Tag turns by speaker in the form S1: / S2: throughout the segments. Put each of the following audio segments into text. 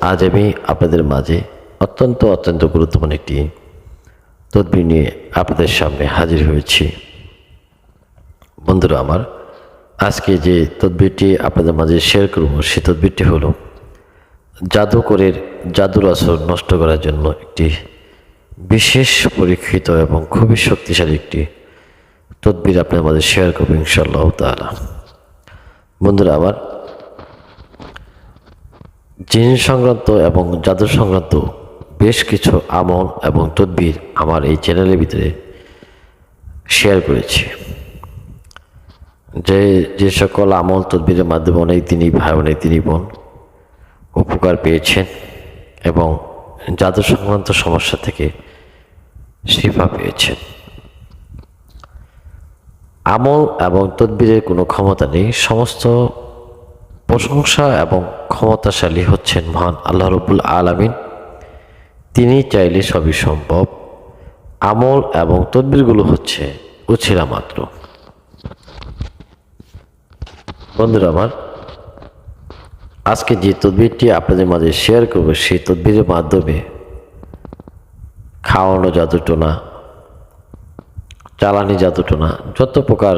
S1: আজ আমি আপনাদের মাঝে অত্যন্ত অত্যন্ত গুরুত্বপূর্ণ একটি তদবির নিয়ে আপনাদের সামনে হাজির হয়েছি। বন্ধুরা আমার, আজকে যে তদবিরটি আপনাদের মাঝে শেয়ার করব, সেই তদবিরটি হলো জাদুকরের জাদুর আসর নষ্ট করার জন্য একটি বিশেষ পরীক্ষিত এবং খুবই শক্তিশালী একটি তদবির আপনাদের মাঝে শেয়ার করব ইনশাল্লাহ তালা বন্ধুরা আমার জিন সংক্রান্ত এবং জাদু সংক্রান্ত বেশ কিছু আমল এবং তদবির আমার এই চ্যানেলের ভিতরে শেয়ার করেছি। যে যে সকল আমল তদবিরের মাধ্যমে অনেক দিনই ভাই, অনেক দিনই বোন উপকার পেয়েছেন এবং জাদু সংক্রান্ত সমস্যা থেকে শিফা পেয়েছেন। আমল এবং তদবিরের কোনো ক্ষমতা নেই, সমস্ত প্রশংসা এবং ক্ষমতাশালী হচ্ছেন মহান আল্লাহ রবুল আলমিন। তিনি চাইলে সবই সম্ভব। আমল এবং তদবিরগুলো হচ্ছে উছিলা মাত্র। বন্ধুরা আমার, আজকে যে তদবিরটি আপনাদের মাঝে শেয়ার করব, সেই তদবিরের মাধ্যমে খাওয়ানো জাদুটোনা চালানি জাদুটোনা যত প্রকার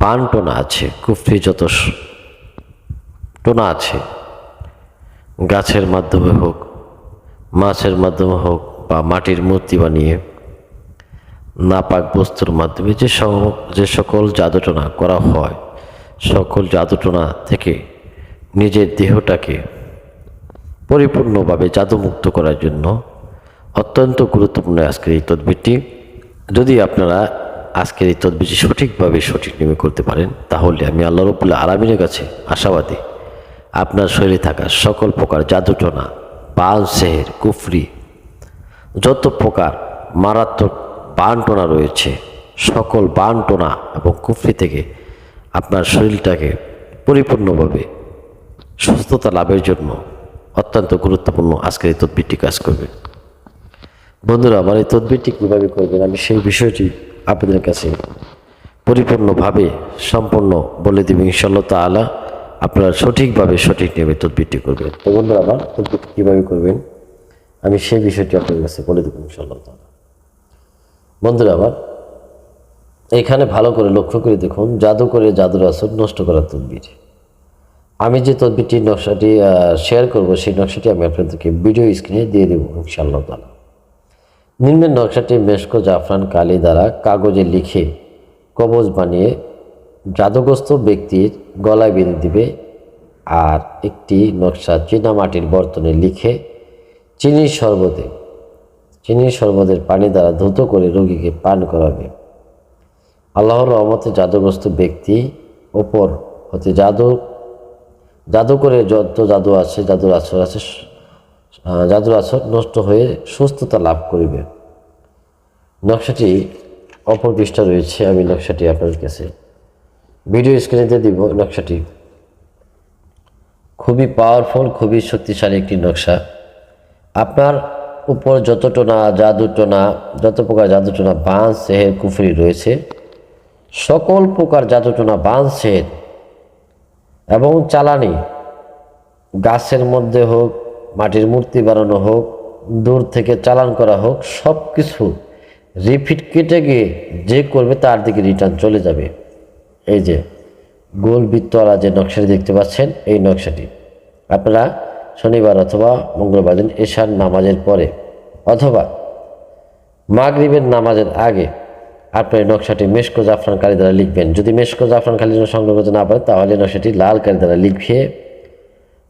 S1: বান টোনা আছে, কুফরি যত টোনা আছে। গাছের মাধ্যমে হোক, মাছের মাধ্যমে হোক বা মাটির মূর্তি বানিয়ে নাপাক বস্তুর মাধ্যমে যে যে সকল জাদুটোনা করা হয়, সকল জাদুটোনা থেকে নিজের দেহটাকে পরিপূর্ণভাবে জাদুমুক্ত করার জন্য অত্যন্ত গুরুত্বপূর্ণ আজকের এই তদবিরটি। যদি আপনারা আজকের এই তদবিরটি সঠিকভাবে সঠিক নিয়মে করতে পারেন, তাহলে আমি আল্লাহ রবুল্লাহ আলমিনের কাছে আশাবাদী। আপনার শরীরে থাকা সকল প্রকার জাদুটনা, বাল, সেহের, কুফরি, যত প্রকার মারাত্মক বানটোনা রয়েছে, সকল বানটোনা এবং কুফরি থেকে আপনার শরীরটাকে পরিপূর্ণভাবে সুস্থতা লাভের জন্য অত্যন্ত গুরুত্বপূর্ণ আজকের এই তদবিরটি কাজ করবে। বন্ধুরা, আমার এই তদবিরটি কীভাবে করবেন আমি সেই বিষয়টি আপনাদের কাছে পরিপূর্ণভাবে সম্পূর্ণ বলে দেবেন ইনশাল্লাহ তালা আপনারা সঠিকভাবে সঠিক নিয়মে তদবিরটি করবেন। তো বন্ধুরা, আমার তদবিরটি কীভাবে করবেন? আমি সেই বিষয়টি আপনাদের কাছে বলে দেবো ইনশাল্লাহ বন্ধুরা, আমার এখানে ভালো করে লক্ষ্য করে দেখুন জাদু করে জাদুর আসর নষ্ট করার তদবির। আমি যে তদবিরটি, নকশাটি শেয়ার করব, সেই নকশাটি আমি আপনাদেরকে ভিডিও স্ক্রিনে দিয়ে দেবো ইনশাআল্লাহ তালা নিম্নের নকশাটি মেশকো জাফরান কালি দ্বারা কাগজে লিখে কবজ বানিয়ে জাদুগ্রস্ত ব্যক্তির গলায় বেঁধে দিবে আর একটি নকশা চীনামাটির বর্তনে লিখে চিনির শরবতে, চিনির শরবতের পানি দ্বারা ধুত করে রোগীকে পান করাবে। আল্লাহর রহমতে জাদুগ্রস্ত ব্যক্তি ওপর হতে জাদু জাদু করে যত জাদু আছে, জাদুর আসর আছে জাদুর আসর নষ্ট হয়ে সুস্থতা লাভ করিবে। নকশাটি অপর পৃষ্ঠা রয়েছে, আমি নকশাটি আপনাদের কাছে ভিডিও স্ক্রিনে দিয়ে দিব নকশাটি। খুবই পাওয়ারফুল খুবই শক্তিশালী একটি নকশা। আপনার উপর যত টোনা জাদু টোনা, যত প্রকার জাদু টোনা বাঁশ সেহের, কুফরি রয়েছে, সকল প্রকার জাদু টোনা বাঁশ সেহের এবং চালানি, গাছের মধ্যে হোক, মাটির মূর্তি বানানো হোক, দূর থেকে চালান করা হোক সব কিছু রিফিট কেটে গিয়ে যে করবে তার দিকে রিটার্ন চলে যাবে। এই যে গোল বৃত্তওয়ালা যে নকশাটি দেখতে পাচ্ছেন, এই নকশাটি। আপনারা শনিবার অথবা মঙ্গলবার দিন এশার নামাজের পরে অথবা মাগরিবের নামাজের আগে আপনার এই নকশাটি মেশকো জাফরান কালি দ্বারা লিখবেন। যদি মেশকো জাফরান কালি সংগ্রহ করতে না পারেন তাহলে নকশাটি লাল কালি দ্বারা লিখিয়ে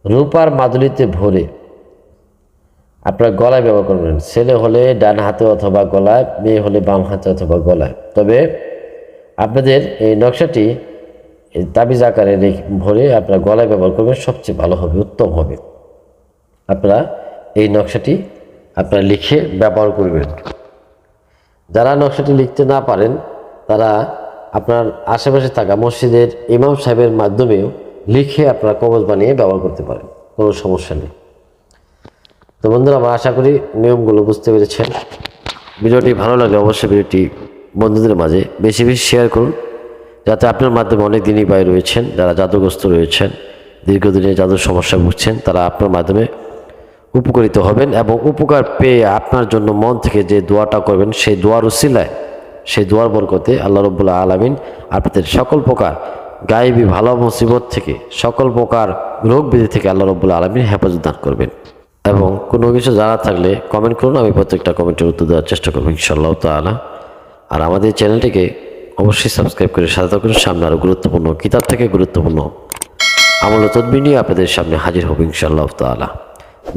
S1: রূপার মাদুলিতে ভরে আপনার গলায় ব্যবহার করবেন। ছেলে হলে ডান হাতে অথবা গলায়, মেয়ে হলে বাম হাতে অথবা গলায়। তবে আপনাদের এই নকশাটি তাবিজ আকারে ভরে আপনার গলায় ব্যবহার করবেন, সবচেয়ে ভালো হবে, উত্তম হবে। আপনারা এই নকশাটি আপনারা লিখে ব্যবহার করবেন। যারা নকশাটি লিখতে না পারেন, তারা আপনার আশেপাশে থাকা মসজিদের ইমাম সাহেবের মাধ্যমেও লিখে আপনারা কবজ বানিয়ে ব্যবহার করতে পারেন, কোনো সমস্যা নেই। তো বন্ধুরা, আমরা আশা করি নিয়মগুলো বুঝতে পেরেছেন। ভিডিওটি ভালো লাগলে অবশ্যই ভিডিওটি বন্ধুদের মাঝে বেশি বেশি শেয়ার করুন, যাতে আপনার মাধ্যমে অনেক দিনই বাইরে রয়েছেন, যারা জাদুগ্রস্ত রয়েছেন দীর্ঘদিনে জাদুর সমস্যা ভুগছেন, তারা আপনার মাধ্যমে উপকৃত হবেন এবং উপকার পেয়ে আপনার জন্য মন থেকে যে দোয়াটা করবেন, সেই দোয়ার উসিলায়, সেই দোয়ার বরকতে আল্লাহ রব্বুল্লাহ আলমিন আপনাদের সকল প্রকার গায়েবী ভালো মুসিবত থেকে, সকল প্রকার রোগ থেকে আল্লাহ রব্বুল্লাহ আলমিন হেফাজত দান করবেন। এবং কোনো কিছু জানা থাকলে কমেন্ট করুন, আমি প্রত্যেকটা কমেন্টের উত্তর দেওয়ার চেষ্টা করব ইনশাল্লাহ তালা আর আমাদের চ্যানেলটিকে অবশ্যই সাবস্ক্রাইব করে সাথে থাকুন। সামনে আরও গুরুত্বপূর্ণ কিতাব থেকে গুরুত্বপূর্ণ আমল তদবি নিয়ে আপনাদের সামনে হাজির হব ইনশাআল্লাহ তালা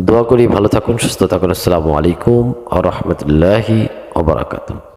S1: দোয়া করি ভালো থাকুন, সুস্থ থাকুন। আসসালামু আলাইকুম আ রহমতুল্লাহি ওবরাকাতুহ